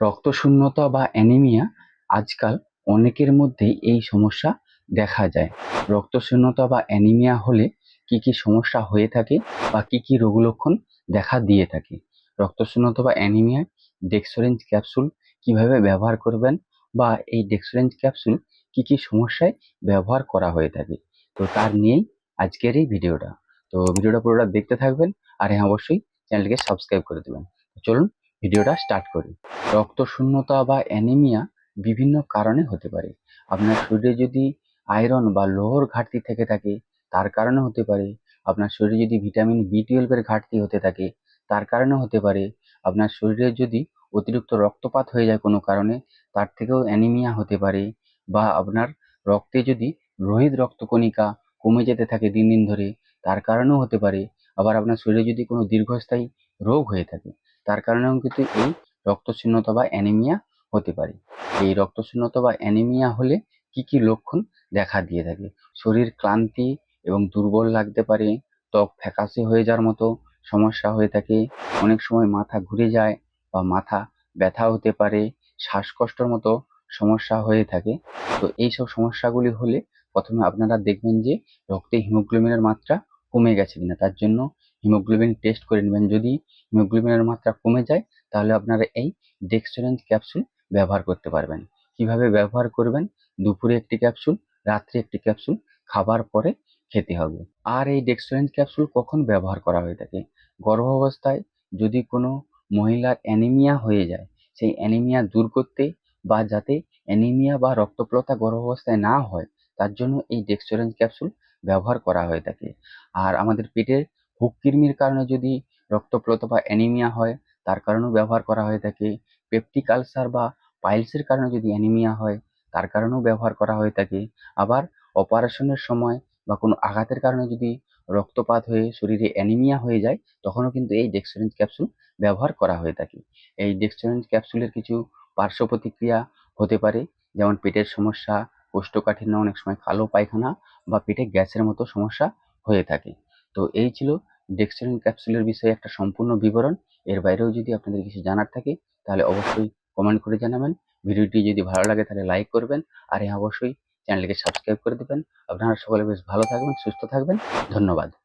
রক্তশূন্যতা বা অ্যানিমিয়া আজকাল অনেকের মধ্যেই এই সমস্যা দেখা যায়। রক্তশূন্যতা বা অ্যানিমিয়া হলে কি কি সমস্যা হয়ে থাকে বা কি কি রোগ লক্ষণ দেখা দিয়ে থাকে? রক্তশূন্যতা বা অ্যানিমিয়ায় ডেক্সোরেঞ্জ ক্যাপসুল কীভাবে ব্যবহার করবেন বা এই ডেক্সোরেঞ্জ ক্যাপসুল কি কি সমস্যায় ব্যবহার করা হয়ে থাকে? তো তার নিয়েই আজকের এই ভিডিওটা। তো ভিডিওটা পুরোটা দেখতে থাকবেন আর হ্যাঁ অবশ্যই চ্যানেলটিকে সাবস্ক্রাইব করে দেবেন। চলুন ভিডিওটা স্টার্ট করি। রক্তশূন্যতা বা অ্যানিমিয়া বিভিন্ন কারণে হতে পারে। আপনার শরীরে যদি আয়রন বা লোহর ঘাটতি থেকে থাকে, তার কারণে হতে পারে। আপনার শরীরে যদি ভিটামিন বি টুয়েলভের ঘাটতি হতে থাকে, তার কারণে হতে পারে। আপনার শরীরে যদি অতিরিক্ত রক্তপাত হয়ে যায় কোনো কারণে, তার থেকেও অ্যানিমিয়া হতে পারে। বা আপনার রক্তে যদি লোহিত রক্তকণিকা কমে যেতে থাকে দিন দিন ধরে, তার কারণেও হতে পারে। আবার আপনার শরীরে যদি কোনো দীর্ঘস্থায়ী রোগ হয়ে থাকে তার কারণেও কিন্তু এই রক্তশূন্যতা বা অ্যানিমিয়া হতে পারে। এই রক্তশূন্যতা বা অ্যানিমিয়া হলে কি কি লক্ষণ দেখা দিয়ে থাকে? শরীর ক্লান্তি এবং দুর্বল লাগতে পারে, ত্বক ফ্যাকাশে হয়ে যাওয়ার মতো সমস্যা হয়ে থাকে, অনেক সময় মাথা ঘুরে যায় বা মাথা ব্যথা হতে পারে, শ্বাসকষ্টর মতো সমস্যা হয়ে থাকে। তো এইসব সমস্যাগুলি হলে প্রথমে আপনারা দেখবেন যে রক্তে হিমোগ্লোবিনের মাত্রা কমে গেছে কিনা, তার জন্য হিমোগ্লোবিন টেস্ট করে নেবেন। যদি হিমোগ্লোবিনের মাত্রা কমে যায়, তাহলে আপনারা এই ডেক্সোরেঞ্জ ক্যাপসুল ব্যবহার করতে পারবেন। কীভাবে ব্যবহার করবেন? দুপুরে একটি ক্যাপসুল রাত্রে একটি ক্যাপসুল খাবার পরে খেতে হবে। আর এই ডেক্সোরেঞ্জ ক্যাপসুল কখন ব্যবহার করা হয়ে থাকে? গর্ভাবস্থায় যদি কোনো মহিলার অ্যানিমিয়া হয়ে যায়, সেই অ্যানিমিয়া দূর করতে বা যাতে অ্যানিমিয়া বা রক্তপ্লতা গর্ভাবস্থায় না হয়, তার জন্য এই ডেক্সোরেঞ্জ ক্যাপসুল ব্যবহার করা হয়ে থাকে। আর আমাদের পেটের হুক্কির্মির কারণে যদি রক্তপ্লতা বা অ্যানিমিয়া হয়, তার কারণেও ব্যবহার করা হয়ে থাকে। পেপটিক আলসার বা পাইলসের কারণে যদি অ্যানিমিয়া হয়, তার কারণেও ব্যবহার করা হয়ে থাকে। আবার অপারেশনের সময় বা কোনো আঘাতের কারণে যদি রক্তপাত হয়ে শরীরে অ্যানিমিয়া হয়ে যায়, তখনও কিন্তু এই ডেক্সোরেঞ্জ ক্যাপসুল ব্যবহার করা হয়ে থাকে। এই ডেক্সোরেঞ্জ ক্যাপসুলের কিছু পার্শ্ব প্রতিক্রিয়া হতে পারে, যেমন পেটের সমস্যা কোষ্ঠকাঠিন্য অনেক সময় কালো পায়খানা বা পেটে গ্যাসের মতো সমস্যা হয়ে থাকে। তো এই ছিল ডেক্সোরেঞ্জ ক্যাপসুলের বিষয়ে একটা সম্পূর্ণ বিবরণ। এর বাইরেও যদি আপনাদের কিছু জানার থাকে, তাহলে অবশ্যই কমেন্ট করে জানাবেন। ভিডিওটি যদি ভালো লাগে, তাহলে লাইক করবেন। আর হ্যাঁ অবশ্যই চ্যানেলকে সাবস্ক্রাইব করে দেবেন। আপনারা সকলে বেশ ভালো থাকবেন, সুস্থ থাকবেন। ধন্যবাদ।